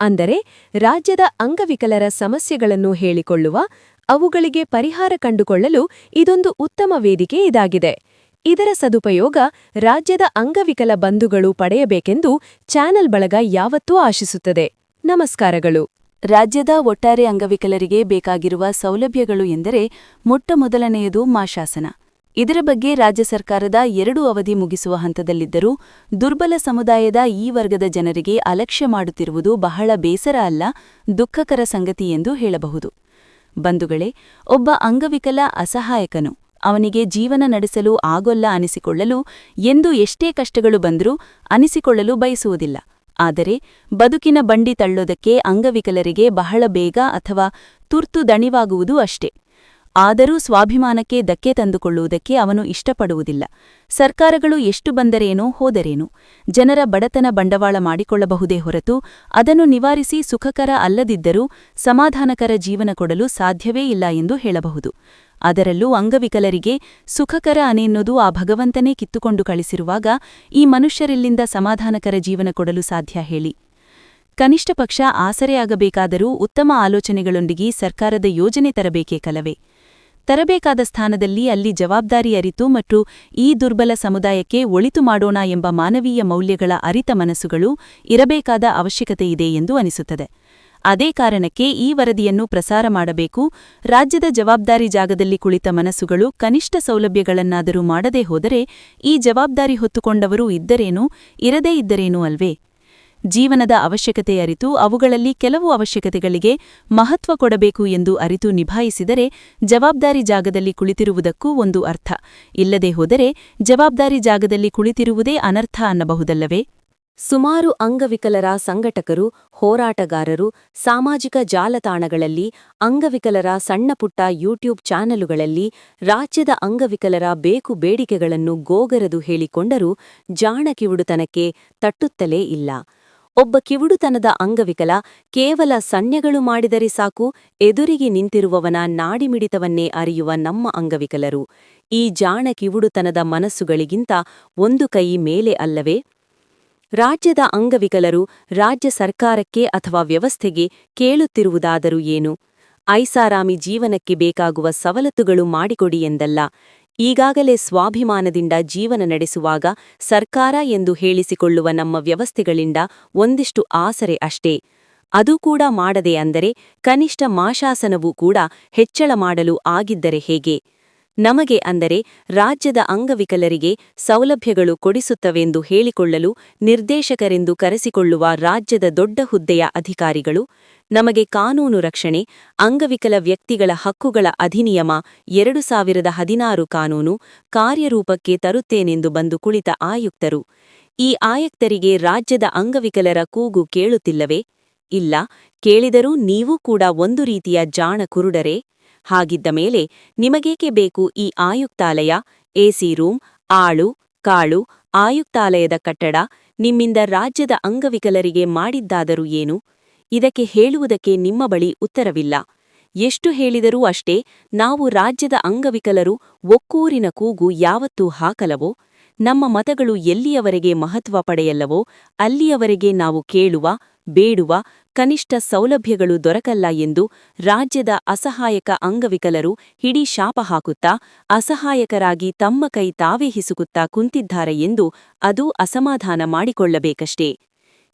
ಅಂದರೆ ರಾಜ್ಯದ ಅಂಗವಿಕಲರ ಸಮಸ್ಯೆಗಳನ್ನು ಹೇಳಿಕೊಳ್ಳುವ, ಅವುಗಳಿಗೆ ಪರಿಹಾರ ಕಂಡುಕೊಳ್ಳಲು ಇದೊಂದು ಉತ್ತಮ ವೇದಿಕೆ ಇದಾಗಿದೆ. ಇದರ ಸದುಪಯೋಗ ರಾಜ್ಯದ ಅಂಗವಿಕಲ ಬಂಧುಗಳು ಪಡೆಯಬೇಕೆಂದು ಚಾನೆಲ್ ಬಳಗ ಯಾವತ್ತೂ ಆಶಿಸುತ್ತದೆ. ನಮಸ್ಕಾರಗಳು. ರಾಜ್ಯದ ಒಟ್ಟಾರೆ ಅಂಗವಿಕಲರಿಗೆ ಬೇಕಾಗಿರುವ ಸೌಲಭ್ಯಗಳು ಎಂದರೆ ಮೊಟ್ಟಮೊದಲನೆಯದು ಮಾಶಾಸನ ಇದರ ಬಗ್ಗೆ ರಾಜ್ಯ ಸರ್ಕಾರದ ಎರಡು ಅವಧಿ ಮುಗಿಸುವ ಹಂತದಲ್ಲಿದ್ದರೂ ದುರ್ಬಲ ಸಮುದಾಯದ ಈ ವರ್ಗದ ಜನರಿಗೆ ಅಲಕ್ಷ್ಯ ಮಾಡುತ್ತಿರುವುದು ಬಹಳ ಬೇಸರ ಅಲ್ಲ, ದುಃಖಕರ ಸಂಗತಿ ಎಂದು ಹೇಳಬಹುದು. ಬಂಧುಗಳೇ, ಒಬ್ಬ ಅಂಗವಿಕಲ ಅಸಹಾಯಕನು. ಅವನಿಗೆ ಜೀವನ ನಡೆಸಲು ಆಗೊಲ್ಲ ಅನಿಸಿಕೊಳ್ಳಲು ಎಂದು ಎಷ್ಟೇ ಕಷ್ಟಗಳು ಬಂದರೂ ಅನಿಸಿಕೊಳ್ಳಲು ಬಯಸುವುದಿಲ್ಲ. ಆದರೆ ಬದುಕಿನ ಬಂಡಿ ತಳ್ಳೋದಕ್ಕೆ ಅಂಗವಿಕಲರಿಗೆ ಬಹಳ ಬೇಗ ಅಥವಾ ತುರ್ತು ದಣಿವಾಗುವುದು ಅಷ್ಟೇ. ಆದರೂ ಸ್ವಾಭಿಮಾನಕ್ಕೆ ಧಕ್ಕೆ ತಂದುಕೊಳ್ಳುವುದಕ್ಕೆ ಅವನು ಇಷ್ಟಪಡುವುದಿಲ್ಲ. ಸರ್ಕಾರಗಳು ಎಷ್ಟು ಬಂದರೇನೋ ಹೋದರೇನು. ಜನರ ಬಡತನ ಬಂಡವಾಳ ಮಾಡಿಕೊಳ್ಳಬಹುದೇ ಹೊರತು ಅದನ್ನು ನಿವಾರಿಸಿ ಸುಖಕರ ಅಲ್ಲದಿದ್ದರೂ ಸಮಾಧಾನಕರ ಜೀವನ ಕೊಡಲು ಸಾಧ್ಯವೇ ಇಲ್ಲ ಎಂದು ಹೇಳಬಹುದು. ಅದರಲ್ಲೂ ಅಂಗವಿಕಲರಿಗೆ ಸುಖಕರ ಅನೆನ್ನುವುದು ಆ ಭಗವಂತನೇ ಕಿತ್ತುಕೊಂಡು ಕಳಿಸಿರುವಾಗ ಈ ಮನುಷ್ಯರಿಲ್ಲಿಂದ ಸಮಾಧಾನಕರ ಜೀವನ ಕೊಡಲು ಸಾಧ್ಯ ಹೇಳಿ. ಕನಿಷ್ಠ ಪಕ್ಷ ಆಸರೆಯಾಗಬೇಕಾದರೂ ಉತ್ತಮ ಆಲೋಚನೆಗಳೊಂದಿಗೆ ಸರ್ಕಾರದ ಯೋಜನೆ ತರಬೇಕೇ ಕಲವೇ. ತರಬೇಕಾದ ಸ್ಥಾನದಲ್ಲಿ ಅಲ್ಲಿ ಜವಾಬ್ದಾರಿ ಅರಿತು ಮತ್ತು ಈ ದುರ್ಬಲ ಸಮುದಾಯಕ್ಕೆ ಒಳಿತು ಮಾಡೋಣ ಎಂಬ ಮಾನವೀಯ ಮೌಲ್ಯಗಳ ಅರಿತ ಮನಸ್ಸುಗಳು ಇರಬೇಕಾದ ಅವಶ್ಯಕತೆಯಿದೆ ಎಂದು ಅನಿಸುತ್ತದೆ. ಅದೇ ಕಾರಣಕ್ಕೆ ಈ ವರದಿಯನ್ನು ಪ್ರಸಾರ ಮಾಡಬೇಕು. ರಾಜ್ಯದ ಜವಾಬ್ದಾರಿ ಜಾಗದಲ್ಲಿ ಕುಳಿತ ಮನಸ್ಸುಗಳು ಕನಿಷ್ಠ ಸೌಲಭ್ಯಗಳನ್ನಾದರೂ ಮಾಡದೇ ಹೋದರೆ ಈ ಜವಾಬ್ದಾರಿ ಹೊತ್ತುಕೊಂಡವರು ಇದ್ದರೇನು, ಇರದೇ ಇದ್ದರೇನೂ ಅಲ್ವೇ? ಜೀವನದ ಅವಶ್ಯಕತೆ ಅರಿತು ಅವುಗಳಲ್ಲಿ ಕೆಲವು ಅವಶ್ಯಕತೆಗಳಿಗೆ ಮಹತ್ವ ಕೊಡಬೇಕು ಎಂದು ಅರಿತು ನಿಭಾಯಿಸಿದರೆ ಜವಾಬ್ದಾರಿ ಜಾಗದಲ್ಲಿ ಕುಳಿತಿರುವುದಕ್ಕೂ ಒಂದು ಅರ್ಥ. ಇಲ್ಲದೆ ಹೋದರೆ ಜವಾಬ್ದಾರಿ ಜಾಗದಲ್ಲಿ ಕುಳಿತಿರುವುದೇ ಅನರ್ಥ ಅನ್ನಬಹುದಲ್ಲವೇ? ಸುಮಾರು ಅಂಗವಿಕಲರ ಸಂಘಟಕರು, ಹೋರಾಟಗಾರರು, ಸಾಮಾಜಿಕ ಜಾಲತಾಣಗಳಲ್ಲಿ, ಅಂಗವಿಕಲರ ಸಣ್ಣಪುಟ್ಟ ಯೂಟ್ಯೂಬ್ ಚಾನಲುಗಳಲ್ಲಿ ರಾಜ್ಯದ ಅಂಗವಿಕಲರ ಬೇಕು ಬೇಡಿಕೆಗಳನ್ನು ಗೋಗರದು ಹೇಳಿಕೊಂಡರೂ ಜಾಣಕಿವುಡುತನಕ್ಕೆ ತಟ್ಟುತ್ತಲೇ ಇಲ್ಲ. ಒಬ್ಬ ಕಿವುಡುತನದ ಅಂಗವಿಕಲ ಕೇವಲ ಸಣ್ಯಗಳು ಮಾಡಿದರೆ ಸಾಕು, ಎದುರಿಗೆ ನಿಂತಿರುವವನ ನಾಡಿಮಿಡಿತವನ್ನೇ ಅರಿಯುವ ನಮ್ಮ ಅಂಗವಿಕಲರು. ಈ ಜಾಣ ಕಿವುಡುತನದ ಮನಸ್ಸುಗಳಿಗಿಂತ ಒಂದು ಕೈ ಮೇಲೆ ಅಲ್ಲವೇ? ರಾಜ್ಯದ ಅಂಗವಿಕಲರು ರಾಜ್ಯ ಸರ್ಕಾರಕ್ಕೆ ಅಥವಾ ವ್ಯವಸ್ಥೆಗೆ ಕೇಳುತ್ತಿರುವುದಾದರೂ ಏನು? ಐಸಾರಾಮಿ ಜೀವನಕ್ಕೆ ಬೇಕಾಗುವ ಸವಲತ್ತುಗಳು ಮಾಡಿಕೊಡಿ ಎಂದಲ್ಲ. ಈಗಾಗಲೇ ಸ್ವಾಭಿಮಾನದಿಂದ ಜೀವನ ನಡೆಸುವಾಗ ಸರ್ಕಾರ ಎಂದು ಹೇಳಿಸಿಕೊಳ್ಳುವ ನಮ್ಮ ವ್ಯವಸ್ಥೆಗಳಿಂದ ಒಂದಿಷ್ಟು ಆಸರೆ ಅಷ್ಟೇ. ಅದೂ ಕೂಡ ಮಾಡದೆ ಅಂದರೆ ಕನಿಷ್ಠ ಮಾಶಾಸನವೂ ಕೂಡ ಹೆಚ್ಚಳ ಮಾಡಲು ಆಗಿದ್ದರೆ ಹೇಗೆ? ನಮಗೆ ಅಂದರೆ ರಾಜ್ಯದ ಅಂಗವಿಕಲರಿಗೆ ಸೌಲಭ್ಯಗಳು ಕೊಡಿಸುತ್ತವೆಂದು ಹೇಳಿಕೊಳ್ಳಲು ನಿರ್ದೇಶಕರೆಂದು ಕರೆಸಿಕೊಳ್ಳುವ ರಾಜ್ಯದ ದೊಡ್ಡ ಹುದ್ದೆಯ ಅಧಿಕಾರಿಗಳು, ನಮಗೆ ಕಾನೂನು ರಕ್ಷಣೆ, ಅಂಗವಿಕಲ ವ್ಯಕ್ತಿಗಳ ಹಕ್ಕುಗಳ ಅಧಿನಿಯಮ, ಎರಡು ಸಾವಿರದ ಹದಿನಾರು ಕಾನೂನು ಕಾರ್ಯರೂಪಕ್ಕೆ ತರುತ್ತೇನೆಂದು ಬಂದು ಕುಳಿತ ಆಯುಕ್ತರು. ಈ ಆಯುಕ್ತರಿಗೆ ರಾಜ್ಯದ ಅಂಗವಿಕಲರ ಕೂಗು ಕೇಳುತ್ತಿಲ್ಲವೇ? ಇಲ್ಲ, ಕೇಳಿದರೂ ನೀವೂ ಕೂಡ ಒಂದು ರೀತಿಯ ಜಾಣ ಕುರುಡರೇ? ಹಾಗಿದ್ದ ಮೇಲೆ ನಿಮಗೇಕೆ ಬೇಕು ಈ ಆಯುಕ್ತಾಲಯ? ಎಸಿ ರೂಮ್, ಆಳು, ಕಾಳು, ಆಯುಕ್ತಾಲಯದ ಕಟ್ಟಡ, ನಿಮ್ಮಿಂದ ರಾಜ್ಯದ ಅಂಗವಿಕಲರಿಗೆ ಮಾಡಿದ್ದಾದರೂ ಏನು? ಇದಕ್ಕೆ ಹೇಳುವುದಕ್ಕೆ ನಿಮ್ಮ ಬಳಿ ಉತ್ತರವಿಲ್ಲ. ಎಷ್ಟು ಹೇಳಿದರೂ ಅಷ್ಟೇ, ನಾವು ರಾಜ್ಯದ ಅಂಗವಿಕಲರು, ಒಕ್ಕೂರಿನ ಕೂಗು ಯಾವತ್ತೂ ಹಾಕಲವೋ? ನಮ್ಮ ಮತಗಳು ಎಲ್ಲಿಯವರೆಗೆ ಮಹತ್ವ ಪಡೆಯಲ್ಲವೋ, ಅಲ್ಲಿಯವರೆಗೆ ನಾವು ಕೇಳುವ ಬೇಡುವ ಕನಿಷ್ಠ ಸೌಲಭ್ಯಗಳು ದೊರಕಲ್ಲ ಎಂದು ರಾಜ್ಯದ ಅಸಹಾಯಕ ಅಂಗವಿಕಲರು ಹಿಡಿ ಶಾಪ ಹಾಕುತ್ತಾ ಅಸಹಾಯಕರಾಗಿ ತಮ್ಮ ಕೈ ತಾವೇ ಹಿಸುಕುತ್ತಾ ಕುಂತಿದ್ದಾರೆ ಎಂದು ಅದು ಅಸಮಾಧಾನ ಮಾಡಿಕೊಳ್ಳಬೇಕಷ್ಟೇ.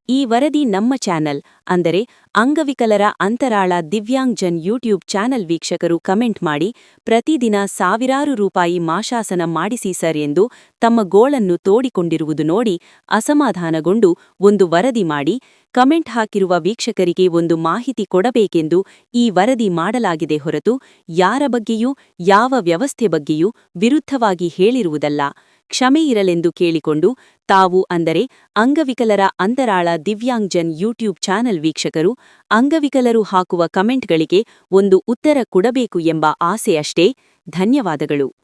ಈ ವರದಿ ನಮ್ಮ ಚಾನೆಲ್, ಅಂದರೆ ಅಂಗವಿಕಲರ ಅಂತರಾಳ ದಿವ್ಯಾಂಗ್ಜನ್ ಯೂಟ್ಯೂಬ್ ಚಾನೆಲ್ ವೀಕ್ಷಕರು ಕಮೆಂಟ್ ಮಾಡಿ, ಪ್ರತಿದಿನ ಸಾವಿರಾರು ರೂಪಾಯಿ ಮಾಶಾಸನ ಮಾಡಿಸಿ ಸರ್ ಎಂದು ತಮ್ಮ ಗೋಳನ್ನು ತೋಡಿಕೊಂಡಿರುವುದು ನೋಡಿ ಅಸಮಾಧಾನಗೊಂಡು ಒಂದು ವರದಿ ಮಾಡಿ, ಕಮೆಂಟ್ ಹಾಕಿರುವ ವೀಕ್ಷಕರಿಗೆ ಒಂದು ಮಾಹಿತಿ ಕೊಡಬೇಕೆಂದು ಈ ವರದಿ ಮಾಡಲಾಗಿದೆ ಹೊರತು ಯಾರ ಬಗ್ಗೆಯೂ, ಯಾವ ವ್ಯವಸ್ಥೆ ಬಗ್ಗೆಯೂ ವಿರುದ್ಧವಾಗಿ ಹೇಳಿರುವುದಲ್ಲ. ಕ್ಷಮೆ ಇರಲೆಂದು ಕೇಳಿಕೊಂಡು ತಾವು ಅಂದರೆ ಅಂಗವಿಕಲರ ಅಂತರಾಳ ದಿವ್ಯಾಂಗ್ಜನ್ ಯೂಟ್ಯೂಬ್ ಚಾನೆಲ್ ವೀಕ್ಷಕರು ಅಂಗವಿಕಲರು ಹಾಕುವ ಕಮೆಂಟ್ಗಳಿಗೆ ಒಂದು ಉತ್ತರ ಕೊಡಬೇಕು ಎಂಬ ಆಸೆಯಷ್ಟೇ. ಧನ್ಯವಾದಗಳು.